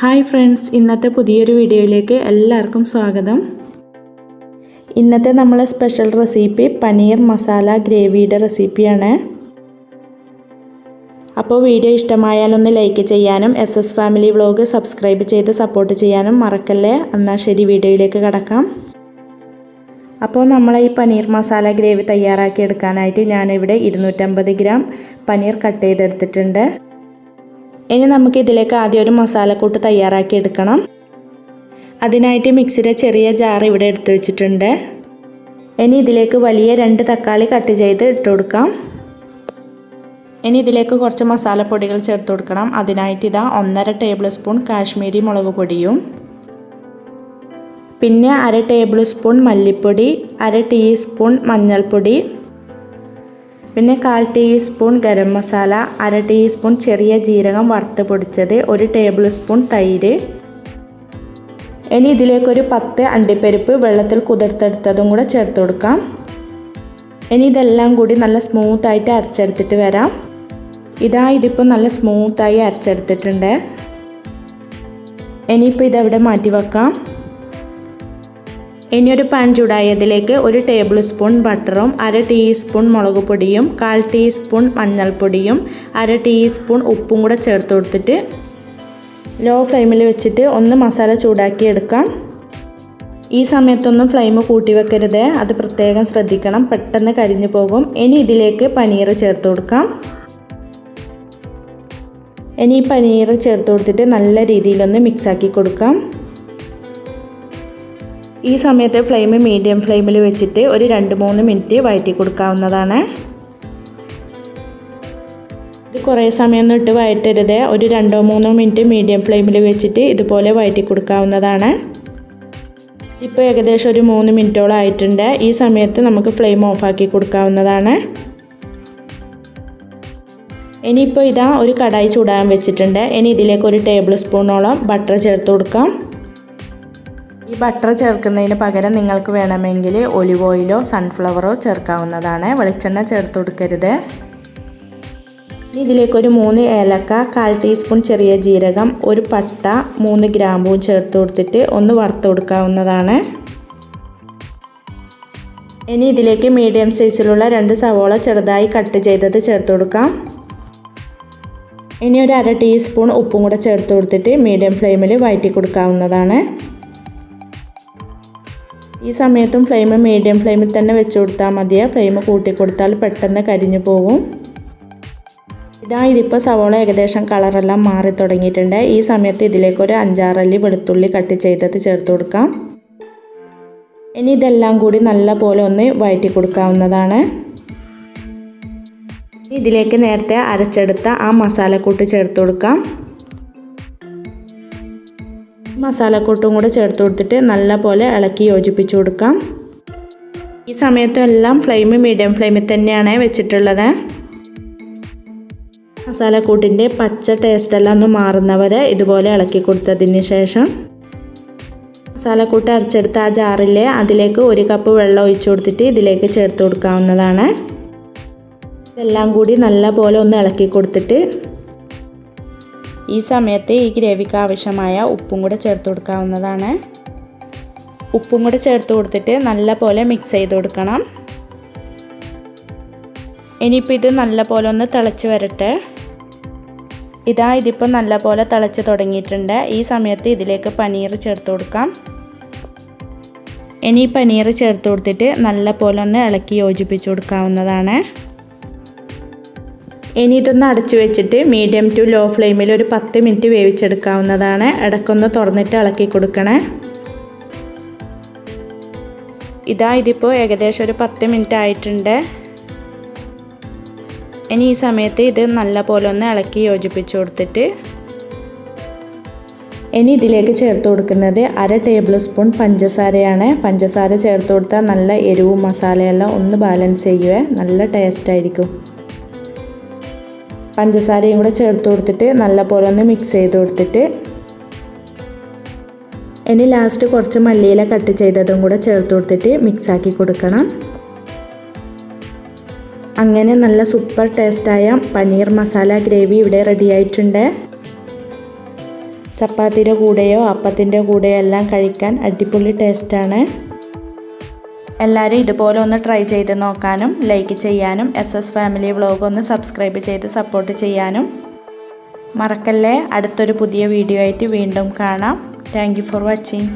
Hi friends ഇന്നത്തെ പുതിയൊരു വീഡിയോയിലേക്ക് എല്ലാവർക്കും സ്വാഗതം. ഇന്നത്തെ നമ്മളെ സ്പെഷ്യൽ റെസിപ്പി പനീർ മസാല ഗ്രേവിയുടെ റെസിപ്പിയാണ്. അപ്പോൾ വീഡിയോ ഇഷ്ടമായാലൊന്ന് ലൈക്ക് ചെയ്യാനും S S family vlog subscribe ചെയ്ത് സപ്പോർട്ട് ചെയ്യാനും മറക്കല്ലേ? എന്നാൽ ശരി വീഡിയോയിലേക്ക് കടക്കാം. അപ്പോൾ നമ്മൾ ഈ പനീർ മസാല ഗ്രേവി തയ്യാറാക്കി എടുക്കാനായിട്ട് ഞാനിവിടെ ഇരുന്നൂറ്റമ്പത് ഗ്രാം പനീർ കട്ട് ചെയ്തെടുത്തിട്ടുണ്ട്. ഇനി നമുക്ക് ഇതിലേക്ക് ആദ്യം ഒരു മസാലക്കൂട്ട് തയ്യാറാക്കി എടുക്കണം. അതിനായിട്ട് മിക്സിയുടെ ചെറിയ ജാർ ഇവിടെ എടുത്തു വെച്ചിട്ടുണ്ട്. ഇനി ഇതിലേക്ക് വലിയ രണ്ട് തക്കാളി കട്ട് ചെയ്ത് ഇട്ട് കൊടുക്കാം. ഇനി ഇതിലേക്ക് കുറച്ച് മസാലപ്പൊടികൾ ചേർത്ത് കൊടുക്കണം. അതിനായിട്ട് ഇതാ ഒന്നര ടേബിൾ സ്പൂൺ കാശ്മീരി മുളക് പൊടിയും പിന്നെ അര ടേബിൾ സ്പൂൺ മല്ലിപ്പൊടി അര ടീസ്പൂൺ മഞ്ഞൾപ്പൊടി പിന്നെ കാൽ ടീസ്പൂൺ ഗരം മസാല അര ടീസ്പൂൺ ചെറിയ ജീരകം വറുത്ത് പൊടിച്ചത് ഒരു ടേബിൾ സ്പൂൺ തൈര്. ഇനി ഇതിലേക്കൊരു പത്ത് അണ്ടിപ്പരിപ്പ് വെള്ളത്തിൽ കുതിർത്തെടുത്തതും കൂടെ ചേർത്ത് കൊടുക്കാം. ഇനി ഇതെല്ലാം കൂടി നല്ല സ്മൂത്തായിട്ട് അരച്ചെടുത്തിട്ട് വരാം. ഇതാ ഇതിപ്പോൾ നല്ല സ്മൂത്തായി അരച്ചെടുത്തിട്ടുണ്ട്. ഇനിയിപ്പോൾ ഇതവിടെ മാറ്റി വെക്കാം? ഇനി ഒരു പാൻ ചൂടായതിലേക്ക് ഒരു ടേബിൾ സ്പൂൺ ബട്ടറും അര ടീസ്പൂൺ മുളക് പൊടിയും കാൽ ടീസ്പൂൺ മഞ്ഞൾപ്പൊടിയും അര ടീസ്പൂൺ ഉപ്പും കൂടെ ചേർത്ത് കൊടുത്തിട്ട് ലോ ഫ്ലെയിമിൽ വെച്ചിട്ട് ഒന്ന് മസാല ചൂടാക്കി എടുക്കാം ഈ സമയത്തൊന്നും ഫ്ലെയിം കൂട്ടി വെക്കരുത്. അത് പ്രത്യേകം ശ്രദ്ധിക്കണം. പെട്ടെന്ന് കരിഞ്ഞു പോകും. ഇനി ഇതിലേക്ക് പനീർ ചേർത്ത് കൊടുക്കാം. ഇനി ഈ പനീർ ചേർത്ത് കൊടുത്തിട്ട് നല്ല രീതിയിലൊന്ന് മിക്സാക്കി കൊടുക്കാം. ഈ സമയത്ത് ഫ്ലെയിം മീഡിയം ഫ്ലെയിമിൽ വെച്ചിട്ട് ഒരു രണ്ട് മൂന്ന് മിനിറ്റ് വഴറ്റി കൊടുക്കാവുന്നതാണ്. ഇത് കുറേ സമയമൊന്നും ഇട്ട് വഴറ്റരുത് ഒരു രണ്ടോ മൂന്നോ മിനിറ്റ് മീഡിയം ഫ്ലെയിമിൽ വെച്ചിട്ട് ഇതുപോലെ വഴറ്റി കൊടുക്കാവുന്നതാണ്. ഇപ്പോൾ ഏകദേശം ഒരു മൂന്ന് മിനിറ്റോളം ആയിട്ടുണ്ട്. ഈ സമയത്ത് നമുക്ക് ഫ്ലെയിം ഓഫാക്കി കൊടുക്കാവുന്നതാണ്. ഇനിയിപ്പോൾ ഇതാ ഒരു കടായി ചൂടാൻ വെച്ചിട്ടുണ്ട്. ഇനി ഇതിലേക്ക് ഒരു ടേബിൾ സ്പൂണോളം ബട്ടർ ചേർത്ത് കൊടുക്കാം. ഈ ബട്ടർ ചേർക്കുന്നതിന് പകരം നിങ്ങൾക്ക് വേണമെങ്കിൽ ഒലിവ് ഓയിലോ സൺഫ്ലവറോ ചേർക്കാവുന്നതാണ്. വെളിച്ചെണ്ണ ചേർത്ത് കൊടുക്കരുത്. ഇതിലേക്ക് ഒരു മൂന്ന് ഏലക്ക കാൽ ടീസ്പൂൺ ചെറിയ ജീരകം ഒരു പട്ട മൂന്ന് ഗ്രാമ്പൂവും ചേർത്ത് കൊടുത്തിട്ട് ഒന്ന് വറുത്ത് കൊടുക്കാവുന്നതാണ്. ഇനി ഇതിലേക്ക് മീഡിയം സൈസിലുള്ള രണ്ട് സവോള ചെറുതായി കട്ട് ചെയ്തത് ചേർത്ത് കൊടുക്കാം. ഇനി ഒരു അര ടീസ്പൂൺ ഉപ്പും കൂടെ ചേർത്ത് കൊടുത്തിട്ട് മീഡിയം ഫ്ലെയിമിൽ വഴറ്റി കൊടുക്കാവുന്നതാണ്. ഈ സമയത്തും ഫ്ലെയിം മീഡിയം ഫ്ലെയിമിൽ തന്നെ വെച്ച് കൊടുത്താൽ മതിയെ ഫ്ലെയിം കൂട്ടിക്കൊടുത്താൽ പെട്ടെന്ന് കരിഞ്ഞു പോകും. ഇതാ ഇതിപ്പോൾ സവോള ഏകദേശം കളറെല്ലാം മാറി തുടങ്ങിയിട്ടുണ്ട്. ഈ സമയത്ത് ഇതിലേക്ക് ഒരു അഞ്ചാറല്ലി വെളുത്തുള്ളി കട്ട് ചെയ്തത് ചേർത്ത് കൊടുക്കാം. ഇനി ഇതെല്ലാം കൂടി നല്ല പോലെ ഒന്ന് വഴറ്റി കൊടുക്കാവുന്നതാണ്. ഇതിലേക്ക് നേരത്തെ അരച്ചെടുത്ത ആ മസാലക്കൂട്ട് ചേർത്ത് കൊടുക്കാം. മസാലക്കൂട്ടും കൂടെ ചേർത്ത് കൊടുത്തിട്ട് നല്ല പോലെ ഇളക്കി യോജിപ്പിച്ച് കൊടുക്കാം. ഈ സമയത്തും എല്ലാം ഫ്ലെയിം മീഡിയം ഫ്ലെയിമിൽ തന്നെയാണ് വെച്ചിട്ടുള്ളത്. മസാലക്കൂട്ടിന്റെ പച്ച ടേസ്റ്റെല്ലാം ഒന്ന് മാറുന്നവരെ ഇതുപോലെ ഇളക്കി കൊടുത്തതിന് ശേഷം മസാലക്കൂട്ട് അരച്ചെടുത്ത ആ ജാറിലെ അതിലേക്ക് ഒരു കപ്പ് വെള്ളം ഒഴിച്ചു കൊടുത്തിട്ട് ഇതിലേക്ക് ചേർത്ത് കൊടുക്കാവുന്നതാണ്. ഇതെല്ലാം കൂടി നല്ല പോലെ ഒന്ന് ഇളക്കി കൊടുത്തിട്ട് ഈ സമയത്ത് ഈ ഗ്രേവിക്ക് ആവശ്യമായ ഉപ്പും കൂടെ ചേർത്ത് കൊടുക്കാവുന്നതാണ്. ഉപ്പും കൂടെ ചേർത്ത് കൊടുത്തിട്ട് നല്ല പോലെ മിക്സ് ചെയ്ത് കൊടുക്കണം. ഇനിയിപ്പോൾ ഇത് നല്ല പോലെ ഒന്ന് തിളച്ച് വരട്ടെ. ഇതാ ഇതിപ്പോൾ നല്ല പോലെ തിളച്ച് തുടങ്ങിയിട്ടുണ്ട്. ഈ സമയത്ത് ഇതിലേക്ക് പനീർ ചേർത്ത് കൊടുക്കാം. ഇനി പനീർ ചേർത്ത് കൊടുത്തിട്ട് നല്ല പോലെ ഒന്ന് ഇളക്കി യോജിപ്പിച്ച് കൊടുക്കാവുന്നതാണ്. ഇനി ഇതൊന്ന് അടച്ചു വെച്ചിട്ട് മീഡിയം ടു ലോ ഫ്ലെയിമിൽ ഒരു പത്ത് മിനിറ്റ് വേവിച്ചെടുക്കാവുന്നതാണ്. ഇടയ്ക്കൊന്ന് തുറന്നിട്ട് ഇളക്കി കൊടുക്കണേ. ഇതാ ഇതിപ്പോൾ ഏകദേശം ഒരു പത്ത് മിനിറ്റ് ആയിട്ടുണ്ട്. ഇനി ഈ സമയത്ത് ഇത് നല്ല പോലെ ഒന്ന് ഇളക്കി യോജിപ്പിച്ച് കൊടുത്തിട്ട് ഇനി ഇതിലേക്ക് ചേർത്ത് കൊടുക്കുന്നത് അര ടേബിൾ സ്പൂൺ പഞ്ചസാരയാണ്. പഞ്ചസാര ചേർത്ത് കൊടുത്താൽ നല്ല എരിവും മസാലയെല്ലാം ഒന്ന് ബാലൻസ് ചെയ്യുവേ. നല്ല ടേസ്റ്റ് ആയിരിക്കും. പഞ്ചസാരയും കൂടെ ചേർത്ത് കൊടുത്തിട്ട് നല്ലപോലെ ഒന്ന് മിക്സ് ചെയ്ത് കൊടുത്തിട്ട് ഇനി ലാസ്റ്റ് കുറച്ച് മല്ലിയില കട്ട് ചെയ്തതും കൂടെ ചേർത്ത് കൊടുത്തിട്ട് മിക്സാക്കി കൊടുക്കണം. അങ്ങനെ നല്ല സൂപ്പർ ടേസ്റ്റായ പനീർ മസാല ഗ്രേവി ഇവിടെ റെഡി ആയിട്ടുണ്ട്. ചപ്പാത്തിയുടെ കൂടെയോ അപ്പത്തിന്റെ കൂടെയോ എല്ലാം കഴിക്കാൻ അടിപൊളി ടേസ്റ്റാണ് എല്ലാവരും ഇതുപോലെ ഒന്ന് ട്രൈ ചെയ്ത് നോക്കാനും ലൈക്ക് ചെയ്യാനും എസ് എസ് ഫാമിലി വ്ളോഗ് ഒന്ന് സബ്സ്ക്രൈബ് ചെയ്ത് സപ്പോർട്ട് ചെയ്യാനും. മറക്കല്ലേ? അടുത്തൊരു പുതിയ വീഡിയോ ആയിട്ട് വീണ്ടും കാണാം. Thank for watching